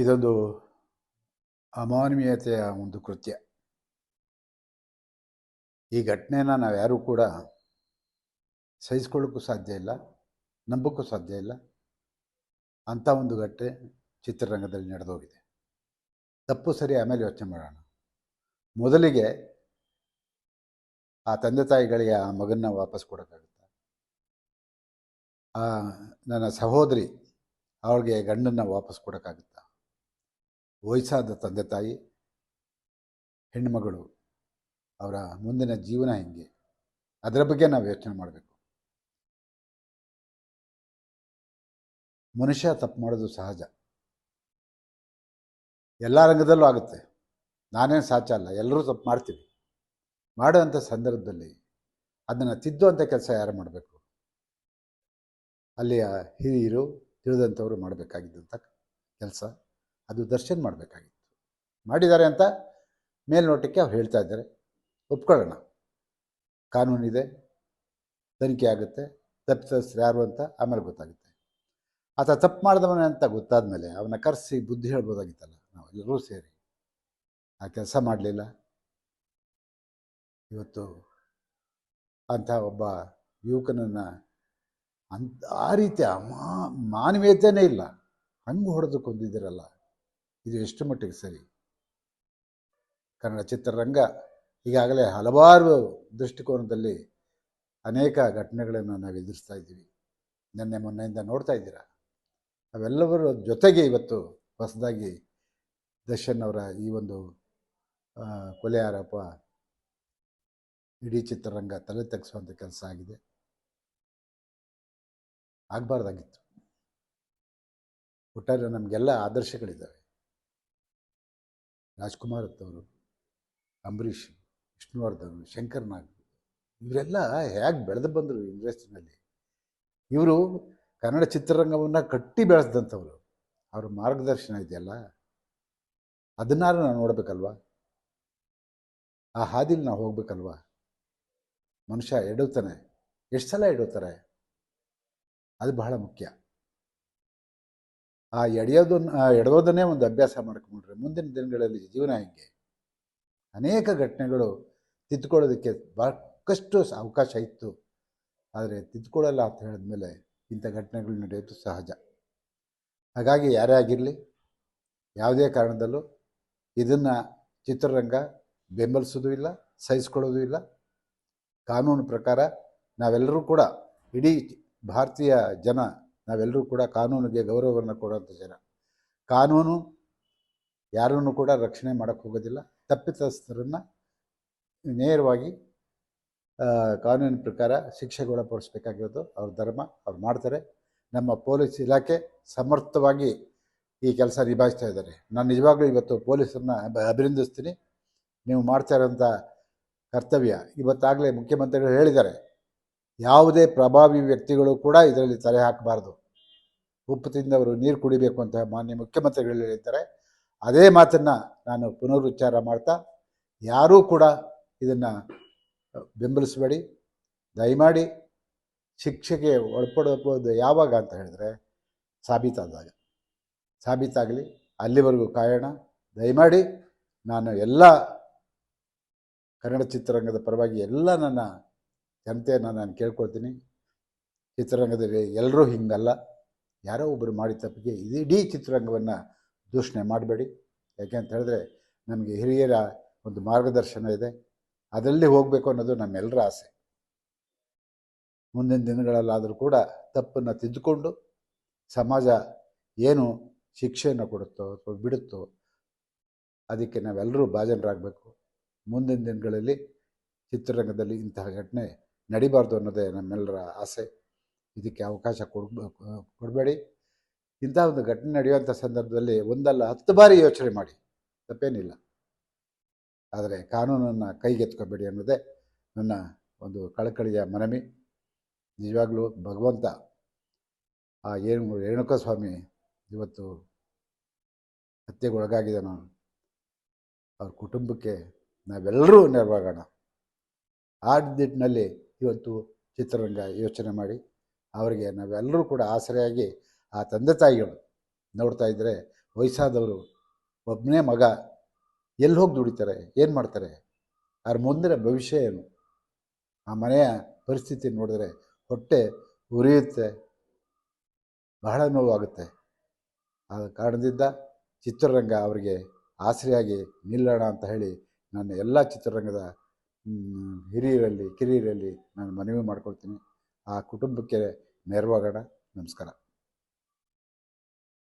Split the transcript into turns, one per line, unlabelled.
ಇದೊಂದು ಅಮಾನವೀಯತೆಯ ಒಂದು ಕೃತ್ಯ. ಈ ಘಟನೆನ ನಾವು ಯಾರೂ ಕೂಡ ಸಹಿಸ್ಕೊಳ್ಳೋಕ್ಕೂ ಸಾಧ್ಯ ಇಲ್ಲ, ನಂಬೋಕ್ಕೂ ಸಾಧ್ಯ ಇಲ್ಲ. ಅಂಥ ಒಂದು ಘಟನೆ ಚಿತ್ರರಂಗದಲ್ಲಿ ನಡೆದೋಗಿದೆ. ತಪ್ಪು ಸರಿ ಆಮೇಲೆ ಯೋಚನೆ ಮಾಡೋಣ. ಮೊದಲಿಗೆ ಆ ತಂದೆ ತಾಯಿಗಳಿಗೆ ಆ ಮಗನ್ನ ವಾಪಸ್ ಕೊಡೋಕ್ಕಾಗುತ್ತಾ? ಆ ನನ್ನ ಸಹೋದರಿ ಅವಳಿಗೆ ಗಂಡನ್ನು ವಾಪಸ್ ಕೊಡೋಕ್ಕಾಗುತ್ತಾ? ವಯಸ್ಸಾದ ತಂದೆ ತಾಯಿ, ಹೆಣ್ಣುಮಗಳು, ಅವರ ಮುಂದಿನ ಜೀವನ ಹೆಂಗೆ? ಅದರ ಬಗ್ಗೆ ನಾವು ಯೋಚನೆ ಮಾಡಬೇಕು. ಮನುಷ್ಯ ತಪ್ಪು ಮಾಡೋದು ಸಹಜ. ಎಲ್ಲ ರಂಗದಲ್ಲೂ ಆಗುತ್ತೆ. ನಾನೇನು ಸಾಚ ಅಲ್ಲ. ಎಲ್ಲರೂ ತಪ್ಪು ಮಾಡ್ತೀವಿ. ಮಾಡುವಂಥ ಸಂದರ್ಭದಲ್ಲಿ ಅದನ್ನು ತಿದ್ದುವಂಥ ಕೆಲಸ ಯಾರು ಮಾಡಬೇಕು? ಅಲ್ಲಿಯ ಹಿರಿಯರು ತಿಳಿದಂಥವ್ರು ಮಾಡಬೇಕಾಗಿದ್ದಂಥ ಕೆಲಸ. ಅದು ದರ್ಶನ ಮಾಡಬೇಕಾಗಿತ್ತು. ಮಾಡಿದ್ದಾರೆ ಅಂತ ಮೇಲ್ನೋಟಕ್ಕೆ ಅವ್ರು ಹೇಳ್ತಾ ಇದ್ದಾರೆ. ಒಪ್ಕೊಳ್ಳೋಣ. ಕಾನೂನಿದೆ, ತನಿಖೆ ಆಗುತ್ತೆ, ತಪ್ಪಿತಸ್ಥರು ಯಾರು ಅಂತ ಆಮೇಲೆ ಗೊತ್ತಾಗುತ್ತೆ. ಆತ ತಪ್ಪು ಮಾಡಿದವನ ಅಂತ ಗೊತ್ತಾದ ಮೇಲೆ ಅವನ ಕರೆಸಿ ಬುದ್ಧಿ ಹೇಳ್ಬೋದಾಗಿತ್ತಲ್ಲ, ನಾವು ಎಲ್ಲರೂ ಸೇರಿ. ಆ ಕೆಲಸ ಮಾಡಲಿಲ್ಲ. ಇವತ್ತು ಅಂಥ ಒಬ್ಬ ಯುವಕನನ್ನು ಅಂತ ಆ ರೀತಿ ಮಾನವೀಯತೆಯೇ ಇಲ್ಲ. ಹಂಗೆ ಹೊಡೆದು ಕೊಂದಿದ್ದೀರಲ್ಲ. ಇದು ಎಷ್ಟು ಮಟ್ಟಿಗೆ ಸರಿ? ಕನ್ನಡ ಚಿತ್ರರಂಗ ಈಗಾಗಲೇ ಹಲವಾರು ದೃಷ್ಟಿಕೋನದಲ್ಲಿ ಅನೇಕ ಘಟನೆಗಳನ್ನು ನಾವು ಎದುರಿಸ್ತಾ ಇದ್ದೀವಿ. ನಿನ್ನೆ ಮೊನ್ನೆಯಿಂದ ನೋಡ್ತಾ ಇದ್ದೀರಾ? ಅವೆಲ್ಲವರ ಜೊತೆಗೆ ಇವತ್ತು ಹೊಸದಾಗಿ ದರ್ಶನ್ ಅವರ ಈ ಒಂದು ಕೊಲೆ ಆರೋಪ ಇಡೀ ಚಿತ್ರರಂಗ ತಲೆ ತಗ್ಗಿಸುವಂಥ ಕೆಲಸ ಆಗಿದೆ. ಆಗಬಾರ್ದಾಗಿತ್ತು. ಒಟ್ಟಾರೆ ನಮಗೆಲ್ಲ ಆದರ್ಶಗಳಿದ್ದಾವೆ. ರಾಜ್ಕುಮಾರ್ ಅತ್ತವರು ಅಂಬರೀಷ್, ವಿಷ್ಣುವರ್ಧನ್ ಶಂಕರ್ ನಾಗ್ ಇವರೆಲ್ಲ ಹೇಗೆ ಬೆಳೆದು ಬಂದರು ಇಂಡಸ್ಟ್ರಿನಲ್ಲಿ? ಇವರು ಕನ್ನಡ ಚಿತ್ರರಂಗವನ್ನು ಕಟ್ಟಿ ಬೆಳೆಸಿದಂಥವ್ರು. ಅವರ ಮಾರ್ಗದರ್ಶನ ಇದೆಯಲ್ಲ? ಅದನ್ನಾರು ನಾವು ನೋಡಬೇಕಲ್ವಾ? ಆ ಹಾದಿಲಿ ನಾವು ಹೋಗ್ಬೇಕಲ್ವಾ? ಮನುಷ್ಯ ಎಡುತ್ತಾನೆ ಎಷ್ಟು ಸಲ ಎಡುತ್ತಾರೆ ಅದು ಬಹಳ ಮುಖ್ಯ. ಆ ಎಡೆಯೋದನ್ನು ಆ ಎಡವೋದನ್ನೇ ಒಂದು ಅಭ್ಯಾಸ ಮಾಡ್ಕೊಂಡ್ರೆ ಮುಂದಿನ ದಿನಗಳಲ್ಲಿ ಜೀವನ ಹೆಂಗೆ? ಅನೇಕ ಘಟನೆಗಳು ತಿದ್ದುಕೊಳ್ಳೋದಕ್ಕೆ ಸಾಕಷ್ಟು ಅವಕಾಶ ಇತ್ತು. ಆದರೆ ತಿದ್ದುಕೊಳ್ಳಲ್ಲ ಅಂತ ಹೇಳಿದ್ಮೇಲೆ ಇಂಥ ಘಟನೆಗಳು ನಡೆಯೋದು ಸಹಜ. ಹಾಗಾಗಿ ಯಾರೇ ಆಗಿರಲಿ, ಯಾವುದೇ ಕಾರಣದಲ್ಲೂ ಇದನ್ನು ಚಿತ್ರರಂಗ ಬೆಂಬಲಿಸೋದು ಇಲ್ಲ, ಸಹಿಸ್ಕೊಳ್ಳೋದು ಇಲ್ಲ. ಕಾನೂನು ಪ್ರಕಾರ ನಾವೆಲ್ಲರೂ ಕೂಡ ಇಡೀ ಭಾರತೀಯ ಜನ ನಾವೆಲ್ಲರೂ ಕೂಡ ಕಾನೂನಿಗೆ ಗೌರವವನ್ನು ಕೊಡುವಂಥ ಜನ. ಕಾನೂನು ಯಾರನ್ನು ಕೂಡ ರಕ್ಷಣೆ ಮಾಡೋಕ್ಕೆ ಹೋಗೋದಿಲ್ಲ. ತಪ್ಪಿತಸ್ಥರನ್ನು ನೇರವಾಗಿ ಕಾನೂನಿನ ಪ್ರಕಾರ ಶಿಕ್ಷೆಗೊಳಪಡಿಸ್ಬೇಕಾಗಿರೋದು ಅವ್ರ ಧರ್ಮ, ಅವ್ರು ಮಾಡ್ತಾರೆ. ನಮ್ಮ ಪೊಲೀಸ್ ಇಲಾಖೆ ಸಮರ್ಥವಾಗಿ ಈ ಕೆಲಸ ನಿಭಾಯಿಸ್ತಾ ಇದ್ದಾರೆ. ನಾನು ನಿಜವಾಗ್ಲೂ ಇವತ್ತು ಪೊಲೀಸರನ್ನ ಅಭ- ಅಭಿನಂದಿಸ್ತೀನಿ. ನೀವು ಮಾಡ್ತಾ ಇರೋಂಥ ಕರ್ತವ್ಯ. ಇವತ್ತಾಗಲೇ ಮುಖ್ಯಮಂತ್ರಿಗಳು ಹೇಳಿದ್ದಾರೆ. ಯಾವುದೇ ಪ್ರಭಾವಿ ವ್ಯಕ್ತಿಗಳು ಕೂಡ ಇದರಲ್ಲಿ ತಲೆ ಹಾಕಬಾರ್ದು. ಉಪ್ಪು ತಿಂದವರು ನೀರು ಕುಡಿಬೇಕು ಅಂತ ಮಾನ್ಯ ಮುಖ್ಯಮಂತ್ರಿಗಳು ಹೇಳಿದ್ದಾರೆ ಅದೇ ಮಾತನ್ನು ನಾನು ಪುನರುಚ್ಚಾರ ಮಾಡ್ತಾ, ಯಾರೂ ಕೂಡ ಇದನ್ನು ಬೆಂಬಲಿಸಬೇಡಿ. ದಯಮಾಡಿ ಶಿಕ್ಷೆಗೆ ಒಳಪಡಬಹುದು ಯಾವಾಗ ಅಂತ ಹೇಳಿದ್ರೆ ಸಾಬೀತಾದಾಗ. ಸಾಬೀತಾಗಲಿ, ಅಲ್ಲಿವರೆಗೂ ಕಾಯೋಣ. ದಯಮಾಡಿ ನಾನು ಎಲ್ಲ ಕನ್ನಡ ಚಿತ್ರರಂಗದ ಪರವಾಗಿ ಎಲ್ಲ ನನ್ನ ಜನತೆಯನ್ನು ನಾನು ಕೇಳ್ಕೊಳ್ತೀನಿ. ಚಿತ್ರರಂಗದಲ್ಲಿ ಎಲ್ಲರೂ ಹಿಂಗಲ್ಲ. ಯಾರೋ ಒಬ್ಬರು ಮಾಡಿದ ತಪ್ಪಿಗೆ ಇಡೀ ಚಿತ್ರರಂಗವನ್ನು ದೂಷಣೆ ಮಾಡಬೇಡಿ. ಯಾಕೆ ಅಂತ ಹೇಳಿದ್ರೆ ನಮಗೆ ಹಿರಿಯರ ಒಂದು ಮಾರ್ಗದರ್ಶನ ಇದೆ. ಅದರಲ್ಲಿ ಹೋಗಬೇಕು ಅನ್ನೋದು ನಮ್ಮೆಲ್ಲರ ಆಸೆ. ಮುಂದಿನ ದಿನಗಳಲ್ಲಾದರೂ ಕೂಡ ತಪ್ಪನ್ನು ತಿದ್ದುಕೊಂಡು ಸಮಾಜ ಏನು ಶಿಕ್ಷೆಯನ್ನು ಕೊಡುತ್ತೋ ಅಥವಾ ಬಿಡುತ್ತೋ ಅದಕ್ಕೆ ನಾವೆಲ್ಲರೂ ಭಾಜನರಾಗಬೇಕು. ಮುಂದಿನ ದಿನಗಳಲ್ಲಿ ಚಿತ್ರರಂಗದಲ್ಲಿ ಇಂತಹ ಘಟನೆ ನಡಿಬಾರ್ದು ಅನ್ನೋದೇ ನಮ್ಮೆಲ್ಲರ ಆಸೆ. ಇದಕ್ಕೆ ಅವಕಾಶ ಕೊಡ್ಬೇಕು ಕೊಡಬೇಡಿ. ಇಂಥ ಒಂದು ಘಟನೆ ನಡೆಯುವಂಥ ಸಂದರ್ಭದಲ್ಲಿ ಒಂದಲ್ಲ, ಹತ್ತು ಬಾರಿ ಯೋಚನೆ ಮಾಡಿ. ತಪ್ಪೇನಿಲ್ಲ. ಆದರೆ ಕಾನೂನನ್ನು ಕೈಗೆತ್ಕೋಬೇಡಿ ಅನ್ನೋದೇ ನನ್ನ ಒಂದು ಕಳಕಳಿಯ ಮನವಿ. ನಿಜವಾಗ್ಲೂ ಭಗವಂತ ಆ ಏನು ರೇಣುಕಾ ಸ್ವಾಮಿ ಇವತ್ತು ಹತ್ಯೆಗೊಳಗಾಗಿದ್ದಾನೋ ಅವ್ರ ಕುಟುಂಬಕ್ಕೆ ನಾವೆಲ್ಲರೂ ನೆರವಾಗೋಣ. ಆ ನಿಟ್ಟಿನಲ್ಲಿ ಇವತ್ತು ಚಿತ್ರರಂಗ ಯೋಚನೆ ಮಾಡಿ, ಅವರಿಗೆ ನಾವೆಲ್ಲರೂ ಕೂಡ ಆಸರೆಯಾಗಿ ಆ ತಂದೆ ತಾಯಿಗಳು ನೋಡ್ತಾ ಇದ್ದರೆ ವಯಸ್ಸಾದವರು ಒಬ್ಬನೇ ಮಗ ಎಲ್ಲಿ ಹೋಗಿ ದುಡಿತಾರೆ, ಏನು ಮಾಡ್ತಾರೆ, ಅವ್ರ ಮುಂದಿನ ಭವಿಷ್ಯ ಏನು? ಆ ಮನೆಯ ಪರಿಸ್ಥಿತಿ ನೋಡಿದ್ರೆ ಹೊಟ್ಟೆ ಉರಿಯುತ್ತೆ, ಬಹಳ ನೋವಾಗುತ್ತೆ. ಆ ಕಾರಣದಿಂದ ಚಿತ್ರರಂಗ ಅವರಿಗೆ ಆಸರೆಯಾಗಿ ನಿಲ್ಲೋಣ ಅಂತ ಹೇಳಿ ನಾನು ಎಲ್ಲ ಚಿತ್ರರಂಗದ ಹಿರಿಯರಲ್ಲಿ ಕಿರಿಯರಲ್ಲಿ ನಾನು ಮನವಿ ಮಾಡ್ಕೊಳ್ತೀನಿ. ಆ ಕುಟುಂಬಕ್ಕೆ ನೆರವಾಗೋಣ. ನಮಸ್ಕಾರ.